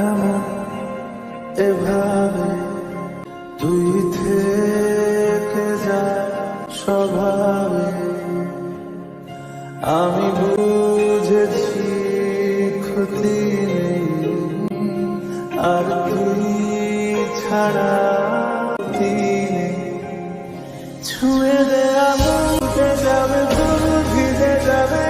এমন এভাবে তুই থেকে যা স্বভাবে। আমি বুঝেছি ক্ষতি নেই, আর তুই ছাড়া ছুঁয়ে দেয়া বলতে যাবে তুমি ভিজে যাবে